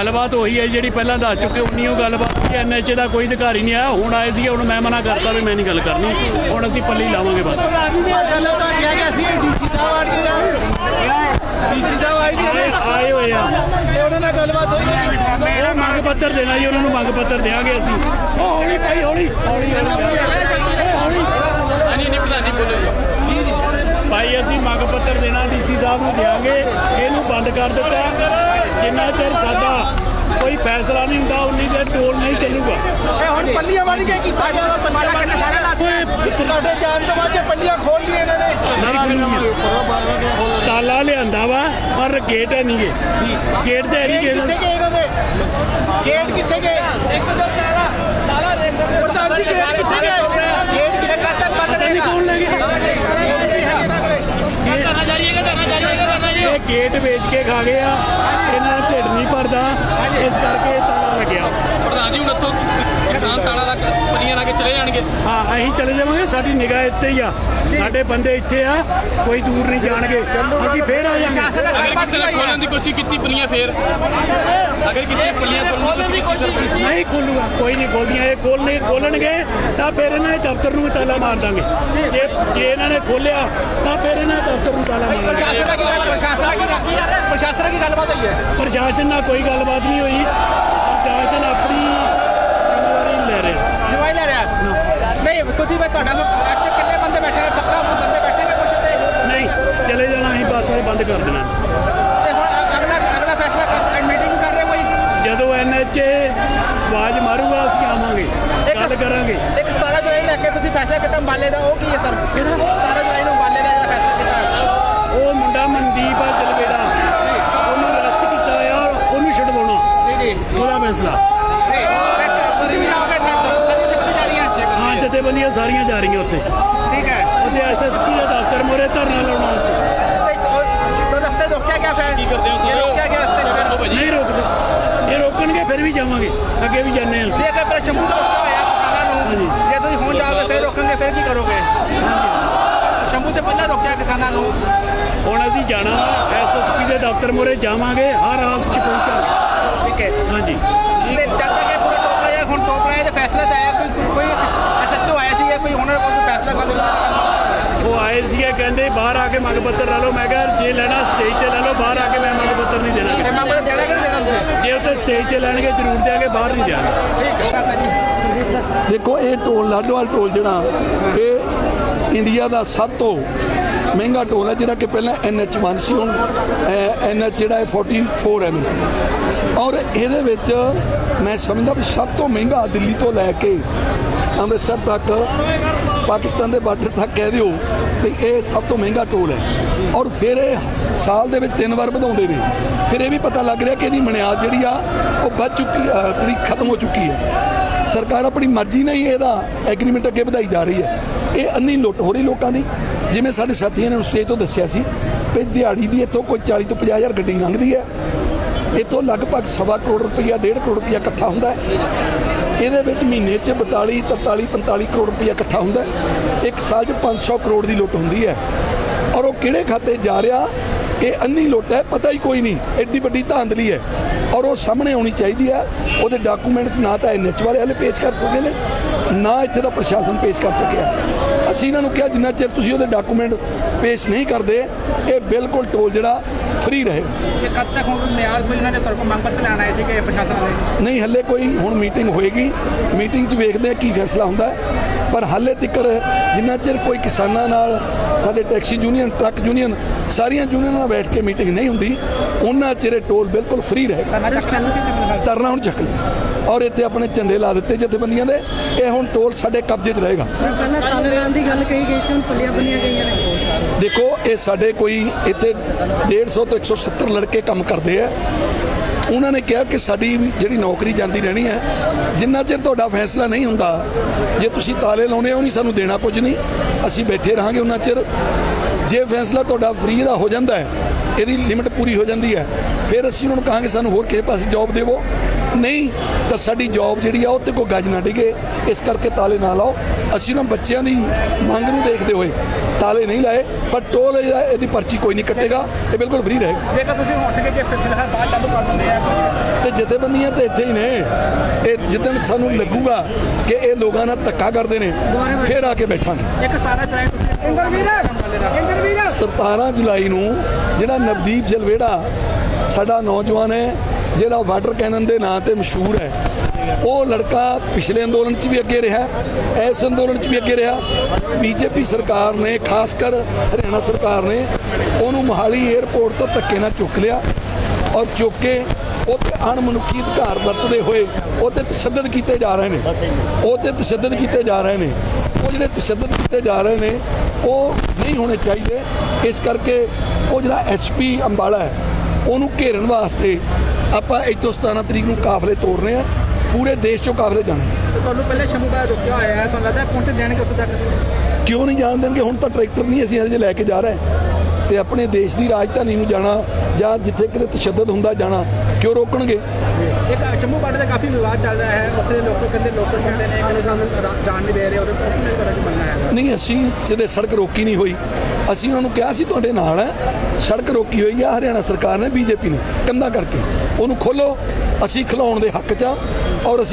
ਗੱਲਬਾਤ ਹੋਈ ਹੈ ਜਿਹੜੀ ਪਹਿਲਾਂ ਦੱਸ ਚੁੱਕੇ ਉਨੀ ਉਹ ਗੱਲਬਾਤ ਐਨਐਚ ਦਾ ਕੋਈ ਅਧਿਕਾਰੀ ਨਹੀਂ ਆਇਆ, ਹੁਣ ਆਏ ਸੀ ਹੁਣ ਮੈਂ ਮਨਾ ਕਰਤਾ ਵੀ ਮੈਂ ਨਹੀਂ ਗੱਲ ਕਰਨੀ, ਹੁਣ ਅਸੀਂ ਪੱਲੀ ਲਾਵਾਂਗੇ ਬਸ। ਗੱਲ ਤਾਂ ਕਿਹਾ ਗਿਆ ਸੀ ਡੀਸੀ ਸਾਹਿਬ ਆੜ ਕੇ ਡੀਸੀ ਸਾਹਿਬ ਆਏ ਹੋਏ ਆ। ਤੇ ਉਹਨਾਂ ਨਾਲ ਗੱਲਬਾਤ ਹੋਈ ਉਹ ਮੰਗ ਪੱਤਰ ਦੇਣਾ ਜੀ, ਉਹਨਾਂ ਨੂੰ ਮੰਗ ਪੱਤਰ ਦੇਾਂਗੇ ਅਸੀਂ। ਉਹ ਹੌਲੀ, ਭਾਈ ਹੌਲੀ ਹੌਲੀ ਹੌਲੀ। ਹਾਂਜੀ, ਨਹੀਂ, ਪ੍ਰਧਾਨ ਜੀ, ਬੋਲੋ ਜੀ। ਭਾਈ ਅਸੀਂ ਮੰਗ ਪੱਤਰ ਦੇਣਾ ਡੀਸੀ ਸਾਹਿਬ ਨੂੰ ਦੇਾਂਗੇ ਇਹਨੂੰ ਬੰਦ ਕਰ ਦਿੱਤਾ ਜਿੰਨਾ ਚਿਰ ਸਾਡਾ ਕੋਈ ਫੈਸਲਾ ਨਹੀਂ ਹੁੰਦਾ ਉਨੀ ਦੇਰ ਟੋਲ ਨਹੀਂ ਚੱਲੂਗਾ। ਇਹ ਹੁਣ ਪੱਲੀਆਂ ਵੜ ਕੇ ਕੀਤਾ ਗਿਆ ਪੱਲੀਆਂ ਕੇ ਤੁਹਾਡੇ ਜਾਨ ਤੋਂ ਬਾਅਦ ਜੇ ਪੱਲੀਆਂ ਖੋਲ ਲਈਆਂ ਇਹਨਾਂ ਨੇ। ਨਹੀਂ ਖੁੱਲੂਗੀਆਂ ਤਾਲਾ ਲਿਆਂਦਾ ਵਾ ਪਰ ਗੇਟ ਹੈ ਨਹੀਂਗੇ ਗੇਟ ਤੇ ਹੈ ਨਹੀਂ ਗੇਟ ਗੇਟ ਕਿੱਥੇ ਗਏ ਇਹਨਾਂ ਦੇ? ਗੇਟ ਕਿੱਥੇ ਗਏ? ਪ੍ਰਧਾਨ ਜੀ ਗੇਟ ਕਿੱਥੇ ਗਏ ਗੇਟ ਕਿੱਥੇ ਕਰਤਾ ਬੰਦ ਨਹੀਂ ਕੌਣ ਲੈ ਗਿਆ ਇਹ ਗੇਟ ਵੇਚ ਕੇ ਖਾ ਗਏ ਆ। ਇਹਨਾਂ ਦਾ ਢਿੱਡ ਨਹੀਂ ਭਰਦਾ। ਇਸ ਕਰਕੇ ਤਾਲਾ ਲੱਗਿਆ। ਪ੍ਰਧਾਨ ਜੀ, ਹੁਣ ਇੱਥੋਂ ਕਿਸਾਨ ਤਾਲਾ ਲਾ ਪਨੀਆਂ ਲਾ ਕੇ ਚਲੇ ਜਾਣਗੇ। ਹਾਂ ਅਸੀਂ ਚਲੇ ਜਾਵਾਂਗੇ ਸਾਡੀ ਨਿਗਾਹ ਇੱਥੇ ਹੀ ਆ। ਸਾਡੇ ਬੰਦੇ ਇੱਥੇ ਆ ਕੋਈ ਦੂਰ ਨਹੀਂ ਜਾਣਗੇ। ਅਸੀਂ ਫੇਰ ਆ ਜਾਵਾਂਗੇ। ਅਗਰ ਕਿਸੇ ਨੇ ਖੋਲਣ ਦੀ ਕੋਸ਼ਿਸ਼ ਕੀਤੀ ਪਨੀਆਂ ਫੇਰ? ਅਗਰ ਕਿਸੇ ਨੇ ਪਨੀਆਂ ਖੋਲਣ ਦੀ ਕੋਸ਼ਿਸ਼ ਕੀਤੀ ਨਹੀਂ ਖੋਲੂਗਾ ਕੋਈ ਨਹੀਂ ਖੋਲਦੀਆਂ। ਇਹ ਖੋਲਣੇ ਖੋਲਣਗੇ ਤਾਂ ਫਿਰ ਇਹਨਾਂ ਦੇ ਦਫ਼ਤਰ ਨੂੰ ਤਾਲਾ ਮਾਰ ਦਾਂਗੇ। ਜੇ ਜੇ ਇਹਨਾਂ ਨੇ ਖੋਲਿਆ ਤਾਂ ਫਿਰ ਇਹਨਾਂ ਦੇ ਦਫ਼ਤਰ ਨੂੰ ਤਾਲਾ ਮਾਰਾਂਗੇ ਪ੍ਰਸ਼ਾਸਨ ਕੀ ਗੱਲਬਾਤ ਹੋਈ ਹੈ? ਪ੍ਰਸ਼ਾਸਨ ਨਾਲ ਕੋਈ ਗੱਲਬਾਤ ਨਹੀਂ ਹੋਈ। ਪ੍ਰਸ਼ਾਸਨ ਆਪਣੀ ਜ਼ਿੰਮੇਵਾਰੀ ਨਹੀਂ ਲੈ ਰਿਹਾ। ਜਵਾਈ ਲੈ ਰਿਹਾ। ਨਹੀਂ ਤੁਸੀਂ ਮੈਂ ਤੁਹਾਡਾ ਐਕਸ਼ਨ ਕਿੰਨੇ ਬੰਦੇ ਬੈਠੇ ਨੇ? ਪੱਕਾ ਬੰਦੇ ਬੈਠੇ ਨੇ ਕੁਛ ਤੇ ਨਹੀਂ ਚਲੇ ਜਾਣਾ ਅਸੀਂ ਬੱਸ ਇਹ ਬੰਦ ਕਰ ਦੇਣਾ। ਤੇ ਹੁਣ ਅਗਲਾ ਅਗਲਾ ਫੈਸਲਾ ਮੀਟਿੰਗ ਕਰ ਰਹੇ ਕੋਈ? ਜਦੋਂ ਐਨਐਚ ਆਵਾਜ਼ ਮਾਰੂਗਾ ਅਸੀਂ ਆਵਾਂਗੇ। ਗੱਲ ਕਰਾਂਗੇ। ਇੱਕ 17 ਜੁਲਾਈ ਲੈ ਕੇ ਤੁਸੀਂ ਫੈਸਲਾ ਕੀਤਾ ਅੰਬਾਲੇ ਦਾ ਉਹ ਕੀ ਹੈ ਸਰ? ਕਿਹੜਾ? 17 ਜੁਲਾਈ ਨੂੰ ਅੰਬਾਲੇ ਦਾ ਜਿਹੜਾ ਫੈਸਲਾ ਕੀਤਾ ਉਹ ਮੁੰਡਾ ਮਨਦੀਪ ਆ ਜਲਵੇੜਾ। ਉਹਨੂੰ ਅਰੈਸਟ ਕੀਤਾ ਆ ਉਹਨੂੰ ਛਡਵਾਉਣਾ। ਜੀ ਜੀ। ਉਹਦਾ ਫੈਸਲਾ ਨਹੀਂ ਤੁਸੀਂ ਵੀ ਆਓਗੇ ਸਰ ਜਾ ਰਹੀਆਂ ਹਾਂ ਬੱਸਾਂ ਸਾਰੀਆਂ ਜਾ ਰਹੀਆਂ ਉੱਥੇ। ਠੀਕ ਹੈ। ਉੱਥੇ ਐਸਐਸਪੀ ਦਾ ਦਫ਼ਤਰ ਮੋਰੇ ਧਰਨਾ ਲਾਉਣਾ ਸੀ। ਫਿਰ? ਨਹੀਂ ਰੋਕਦੇ। ਇਹ ਰੋਕਣਗੇ ਫਿਰ ਵੀ ਜਾਵਾਂਗੇ। ਅੱਗੇ ਵੀ ਜਾਂਦੇ ਹਾਂ ਜੇ ਕੋਈ ਪ੍ਰਸ਼ਨ ਹੋਇਆ ਕਿਸਾਨਾਂ ਨੂੰ ਜੇ ਤੁਸੀਂ ਹੁਣ ਜਾਓਗੇ ਫਿਰ ਰੋਕਣਗੇ ਫਿਰ ਕੀ ਕਰੋਗੇ? ਸ਼ੰਭੂ ਤੇ ਪਹਿਲਾਂ ਰੋਕਿਆ ਕਿਸਾਨਾਂ ਨੂੰ। ਹੁਣ ਅਸੀਂ ਜਾਣਾ ਐਸਐਸਪੀ ਦੇ ਦਫ਼ਤਰ ਮੋਰੇ ਜਾਵਾਂਗੇ ਹਰ ਹਾਲਤ 'ਚ ਪਹੁੰਚਾਂਗੇ। ਠੀਕ ਹੈ। ਹਾਂਜੀ। ਤੇ ਜਦ ਤੱਕ ਇਹ ਪੂਰਾ ਟੋਪ ਲਾਇਆ ਹੁਣ ਟੋਪ ਲਾਇਆ ਫੈਸਲਾ ਸੀ ਫੈਸਲਾ ਕਰ ਉਹ ਆਏ ਸੀਗੇ ਕਹਿੰਦੇ ਬਾਹਰ ਆ ਕੇ ਮੰਗ ਪੱਤਰ ਲੈ ਲਓ। ਮੈਂ ਕਿਹਾ ਜੇ ਲੈਣਾ ਸਟੇਜ ਤੇ ਲੈ ਲਓ ਬਾਹਰ ਆ ਕੇ ਮੈਂ ਮੰਗ ਪੱਤਰ ਨਹੀਂ ਦੇਣਾ। ਤੇ ਮੈਂ ਬੜਾ ਦੇਣਾ ਕਿ ਨਹੀਂ ਦੇਣਾ ਤੁਸੀਂ? ਜੇ ਉੱਥੇ ਸਟੇਜ ਤੇ ਲੈਣਗੇ ਜ਼ਰੂਰ ਦਿਆਂਗੇ ਬਾਹਰ ਨਹੀਂ ਦਿਆਂਗੇ ਠੀਕ ਹੈ ਜੀ। ਦੇਖੋ ਇਹ ਟੋਲ ਲਾਡੋਵਾਲ ਟੋਲ ਜਿਹੜਾ ਇਹ ਇੰਡੀਆ ਦਾ ਸਭ ਤੋਂ ਮਹਿੰਗਾ ਟੋਲ ਹੈ ਜਿਹੜਾ ਕਿ ਪਹਿਲਾਂ NH1 ਸੀ ਹੁਣ NH ਜਿਹੜਾ ਹੈ 44 ਐਮ ਔਰ ਇਹਦੇ ਵਿੱਚ ਮੈਂ ਸਮਝਦਾ ਵੀ ਸਭ ਤੋਂ ਮਹਿੰਗਾ ਦਿੱਲੀ ਤੋਂ ਲੈ ਕੇ ਅੰਮ੍ਰਿਤਸਰ ਤੱਕ ਪਾਕਿਸਤਾਨ ਦੇ ਬਾਰਡਰ ਤੱਕ ਕਹਿ ਦਿਓ ਤੇ ਇਹ ਸਭ ਤੋਂ ਮਹਿੰਗਾ ਟੋਲ ਹੈ। ਔਰ ਫਿਰ ਇਹ ਸਾਲ ਦੇ ਵਿੱਚ ਤਿੰਨ ਵਾਰ ਵਧਾਉਂਦੇ ਨੇ। ਫਿਰ ਇਹ ਵੀ ਪਤਾ ਲੱਗ ਰਿਹਾ ਕਿ ਇਹਦੀ ਮਨਿਆਦ ਜਿਹੜੀ ਆ ਉਹ ਵੱਧ ਚੁੱਕੀ ਅ, ਜਿਹੜੀ ਖਤਮ ਹੋ ਚੁੱਕੀ ਹੈ। ਸਰਕਾਰ ਆਪਣੀ ਮਰਜ਼ੀ ਨਾਲ ਹੀ ਇਹਦਾ ਐਗਰੀਮੈਂਟ ਅੱਗੇ ਵਧਾਈ ਜਾ ਰਹੀ ਹੈ। ਇਹ ਅੰਨੀ ਲੁੱਟ ਹੋ ਰਹੀ ਲੋਕਾਂ ਦੀ। ਜਿਵੇਂ ਸਾਡੇ ਸਾਥੀਆਂ ਨੇ ਉਸ ਸਟੇਜ ਤੋਂ ਦੱਸਿਆ ਸੀ ਕਿ ਦਿਹਾੜੀ ਦੀ ਇੱਥੋਂ ਕੋਈ 40 ਤੋਂ 50 ਹਜ਼ਾਰ ਗੱਡੀ ਲੰਘਦੀ ਹੈ। ਇੱਥੋਂ ਲਗਭਗ ਸਵਾ ਕਰੋੜ ਰੁਪਈਆ 1.5 ਕਰੋੜ ਰੁਪਈਆ ਇਕੱਠਾ ਹੁੰਦਾ ਹੈ। ਇਹਦੇ ਵਿੱਚ ਮਹੀਨੇ 'ਚ 42 43 45 ਕਰੋੜ ਰੁਪਈਆ ਇਕੱਠਾ ਹੁੰਦਾ ਇੱਕ ਸਾਲ 'ਚ 500 ਕਰੋੜ ਦੀ ਲੁੱਟ ਹੁੰਦੀ ਹੈ। ਔਰ ਉਹ ਕਿਹੜੇ ਖਾਤੇ ਜਾ ਰਿਹਾ? ਇਹ ਅੰਨੀ ਲੁੱਟ ਹੈ ਪਤਾ ਹੀ ਕੋਈ ਨਹੀਂ ਐਡੀ ਵੱਡੀ ਧਾਂਦਲੀ ਹੈ। ਔਰ ਉਹ ਸਾਹਮਣੇ ਆਉਣੀ ਚਾਹੀਦੀ ਹੈ ਉਹਦੇ ਡਾਕੂਮੈਂਟਸ ਨਾ ਤਾਂ ਐਨਐਚ ਵਾਲੇ ਹਲੇ ਪੇਸ਼ ਕਰ ਸਕੇ ਨੇ ਨਾ ਇੱਥੇ ਦਾ ਪ੍ਰਸ਼ਾਸਨ ਪੇਸ਼ ਕਰ ਸਕਿਆ ਅਸੀਂ ਇਹਨਾਂ ਨੂੰ ਕਿਹਾ ਜਿੰਨਾ ਚਿਰ ਤੁਸੀਂ ਉਹਦੇ ਡਾਕੂਮੈਂਟ ਪੇਸ਼ ਨਹੀਂ ਕਰਦੇ ਇਹ ਬਿਲਕੁਲ ਟੋਲ ਜਿਹੜਾ ਫ੍ਰੀ ਰਹੇ। ਇਹ ਕਦ ਤੱਕ ਹੁਣ ਨਿਆਰ ਕੋਈ ਉਹਨਾਂ ਨੇ ਕੋਲ ਮੰਗ ਪੱਤਰ ਲੈਣ ਆਏ ਸੀ ਕਿ ਪ੍ਰਸ਼ਾਸਨ ਵਾਲੇ ਨਹੀਂ ਹੱਲੇ ਕੋਈ ਹੁਣ ਮੀਟਿੰਗ ਹੋਏਗੀ। ਮੀਟਿੰਗ 'ਚ ਵੇਖਦੇ ਆ ਕੀ ਫੈਸਲਾ ਹੁੰਦਾ ਪਰ ਹਾਲੇ ਤੱਕ ਜਿੰਨਾ ਚਿਰ ਕੋਈ ਕਿਸਾਨਾਂ ਨਾਲ ਸਾਡੇ ਟੈਕਸੀ ਯੂਨੀਅਨ ਟਰੱਕ ਯੂਨੀਅਨ ਸਾਰੀਆਂ ਯੂਨੀਅਨਾਂ ਨਾਲ ਬੈਠ ਕੇ ਮੀਟਿੰਗ ਨਹੀਂ ਹੁੰਦੀ ਉਹਨਾਂ ਚਿਰ ਟੋਲ ਬਿਲਕੁਲ ਫ੍ਰੀ ਰਹੇਗਾ ਤਰਨਾ ਹੁਣ ਚੱਕ ਲਿਆ। ਔਰ ਇੱਥੇ ਆਪਣੇ ਝੰਡੇ ਲਾ ਦਿੱਤੇ ਜਥੇਬੰਦੀਆਂ ਦੇ। ਇਹ ਹੁਣ ਟੋਲ ਸਾਡੇ ਕਬਜ਼ੇ 'ਚ ਰਹੇਗਾ। ਪਹਿਲਾਂ ਤਾਲਿਬਾਨ ਦੀ ਗੱਲ ਕਹੀ ਗਈ ਸੀ ਹੁਣ ਪੱਲੀਆਂ ਬੰਨੀਆਂ ਗਈਆਂ ਨੇ। ਦੇਖੋ ਇਹ ਸਾਡੇ ਕੋਈ ਇੱਥੇ 150 ਤੋਂ 170 ਲੜਕੇ ਕੰਮ ਕਰਦੇ ਆ। ਉਹਨਾਂ ਨੇ ਕਿਹਾ ਕਿ ਸਾਡੀ ਜਿਹੜੀ ਨੌਕਰੀ ਜਾਂਦੀ ਰਹਿਣੀ ਹੈ ਜਿੰਨਾ ਚਿਰ ਤੁਹਾਡਾ ਫੈਸਲਾ ਨਹੀਂ ਹੁੰਦਾ, ਜੇ ਤੁਸੀਂ ਤਾਲੇ ਲਾਉਨੇ ਹੋ ਨਹੀਂ ਸਾਨੂੰ ਦੇਣਾ ਕੁਝ ਨਹੀਂ ਅਸੀਂ ਬੈਠੇ ਰਹਾਂਗੇ ਉਹਨਾਂ ਚਿਰ। ਜੇ ਫੈਸਲਾ ਤੁਹਾਡਾ ਫ੍ਰੀ ਦਾ ਹੋ ਜਾਂਦਾ ਹੈ, ਇਹਦੀ ਲਿਮਿਟ ਪੂਰੀ ਹੋ ਜਾਂਦੀ ਹੈ, ਫਿਰ ਅਸੀਂ ਉਹਨਾਂ ਨੂੰ ਕਹਾਂਗੇ, ਸਾਨੂੰ ਹੋਰ ਕਿਸੇ ਪਾਸੇ ਜੌਬ ਦੇਵੋ। ਨਹੀਂ, ਤਾਂ ਸਾਡੀ ਜੌਬ ਜਿਹੜੀ ਆ, ਉਹ ਤੇ ਕੋਈ ਗੱਜ ਨਾ ਡਿਗੇ। ਇਸ ਕਰਕੇ ਤਾਲੇ ਨਾ ਲਾਓ। ਅਸੀਂ ਉਹਨਾਂ ਬੱਚਿਆਂ ਦੀ ਮੰਗ ਨੂੰ ਦੇਖਦੇ ਹੋਏ ਤਾਲੇ ਨਹੀਂ ਲਾਏ ਪਰ ਟੋਲ ਇਹਦਾ- ਇਹਦੀ ਪਰਚੀ ਕੋਈ ਨਹੀਂ ਕੱਟੇਗਾ ਇਹ ਬਿਲਕੁਲ ਫ੍ਰੀ ਰਹੇਗਾ। ਜੇਕਰ ਤੁਸੀਂ ਉੱਠ ਕੇ ਜੇ ਫਿਲਹਾਲ ਬਾਅਦ ਚਾਲੂ ਕਰ ਦਿੰਦੇ ਆ ਤੇ ਜਥੇਬੰਦੀਆਂ ਤੇ ਇੱਥੇ ਹੀ ਨੇ। ਇਹ ਜਿੱਦਣ ਸਾਨੂੰ ਲੱਗੂਗਾ ਕਿ ਇਹ ਲੋਕਾਂ ਨਾਲ ਧੱਕਾ ਕਰਦੇ ਨੇ ਫਿਰ ਆ ਕੇ ਬੈਠਾਂਗੇ। ਇੱਕ 17 ਜੁਲਾਈ ਤੁਸੀਂ ਇੰਦਰਵੀਰ 17 ਜੁਲਾਈ ਨੂੰ ਜਿਹੜਾ ਨਵਦੀਪ ਜਲਵੇੜਾ ਸਾਡਾ ਨੌਜਵਾਨ ਹੈ ਜਿਹੜਾ ਵਾਟਰ ਕੈਨਨ ਦੇ ਨਾਂ ਤੇ ਮਸ਼ਹੂਰ ਹੈ ਉਹ ਲੜਕਾ ਪਿਛਲੇ ਅੰਦੋਲਨ 'ਚ ਵੀ ਅੱਗੇ ਰਿਹਾ, ਇਸ ਅੰਦੋਲਨ 'ਚ ਵੀ ਅੱਗੇ ਰਿਹਾ। ਬੀਜੇਪੀ ਸਰਕਾਰ ਨੇ, ਖਾਸ ਕਰ ਹਰਿਆਣਾ ਸਰਕਾਰ ਨੇ, ਉਹਨੂੰ ਮੋਹਾਲੀ 에ਅਰਪੋਰਟ ਤੋਂ ਧੱਕੇ ਨਾਲ ਚੁੱਕ ਲਿਆ ਔਰ ਚੁੱਕ ਕੇ ਉੱਥੇ ਅਣਮਨੁੱਖੀ ਅਧਿਕਾਰ ਵਰਤਦੇ ਹੋਏ ਉਹ ਤੇ ਤਸ਼ੱਦਦ ਕੀਤੇ ਜਾ ਰਹੇ ਨੇ। ਉਹ ਤੇ ਤਸ਼ੱਦਦ ਕੀਤੇ ਜਾ ਰਹੇ ਨੇ। ਉਹ ਜਿਹੜੇ ਤਸ਼ੱਦਦ ਕੀਤੇ ਜਾ ਰਹੇ ਨੇ, ਉਹ ਨਹੀਂ ਹੋਣੇ ਚਾਹੀਦੇ। ਇਸ ਕਰਕੇ ਉਹ ਜਿਹੜਾ ਐਸਪੀ ਅੰਬਾਲਾ ਹੈ, ਉਹਨੂੰ ਘੇਰਨ ਵਾਸਤੇ ਆਪਾਂ ਇੱਥੋਂ 17 ਤਰੀਕ ਨੂੰ ਕਾਫਲੇ ਤੋਰਨੇ ਆ। ਪੂਰੇ ਦੇਸ਼ ਚੋਂ ਕਾਫਲੇ ਜਾਣੇ। ਤੁਹਾਨੂੰ ਪਹਿਲੇ ਸ਼ਮੂਗਾ ਰੁਕਿਆ ਹੋਇਆ ਹੈ ਤੁਹਾਨੂੰ ਲੱਗਦਾ ਪਹੁੰਚ ਜਾਣਗੇ ਉੱਥੇ ਤੱਕ? ਕਿਉਂ ਨਹੀਂ ਜਾਣ ਦੇਣਗੇ? ਹੁਣ ਤਾਂ ਟਰੈਕਟਰ ਨਹੀਂ ਅਸੀਂ ਹਜੇ ਲੈ ਕੇ ਜਾ ਰਹੇ। ਤੇ ਆਪਣੇ ਦੇਸ਼ ਦੀ ਰਾਜਧਾਨੀ ਨੂੰ ਜਾਣਾ ਜਾਂ ਜਿੱਥੇ ਕਿਤੇ ਤਸ਼ੱਦਦ ਹੁੰਦਾ ਜਾਣਾ ਕਿਉਂ ਰੋਕਣਗੇ? ਇੱਕ ਚੰਮੂ ਬਾਰਡਰ ਦਾ ਕਾਫੀ ਵਿਵਾਦ ਚੱਲ ਰਿਹਾ ਹੈ। ਉੱਥੇ ਲੋਕ ਕਹਿੰਦੇ ਲੋਕਲ ਛੱਡੇ ਨੇ ਕਹਿੰਦੇ ਸਾਨੂੰ ਜਾਣ ਨਹੀਂ ਦੇ ਰਹੇ। ਉਹਦੇ ਉੱਥੇ ਨਹੀਂ ਕਰਾਂਗੇ ਮੰਨਣਾ ਹੈ? ਨਹੀਂ, ਅਸੀਂ ਸਿੱਧੇ ਸੜਕ ਰੋਕੀ ਨਹੀਂ ਹੋਈ। ਅਸੀਂ ਉਹਨਾਂ ਨੂੰ ਕਿਹਾ ਸੀ, ਤੁਹਾਡੇ ਨਾਲ ਹੈ। ਸੜਕ ਰੋਕੀ ਹੋਈ ਆ। ਹਰਿਆਣਾ ਸਰਕਾਰ ਨੇ, ਬੀਜੇਪੀ ਨੇ ਕੰਦਾ ਕਰਕੇ। ਉਹਨੂੰ ਖੋਲੋ ਅਸੀਂ ਖਿਲਾਉਣ ਦੇ ਹੱਕ 'ਚ ਆ ਔਰ ਅਸੀਂ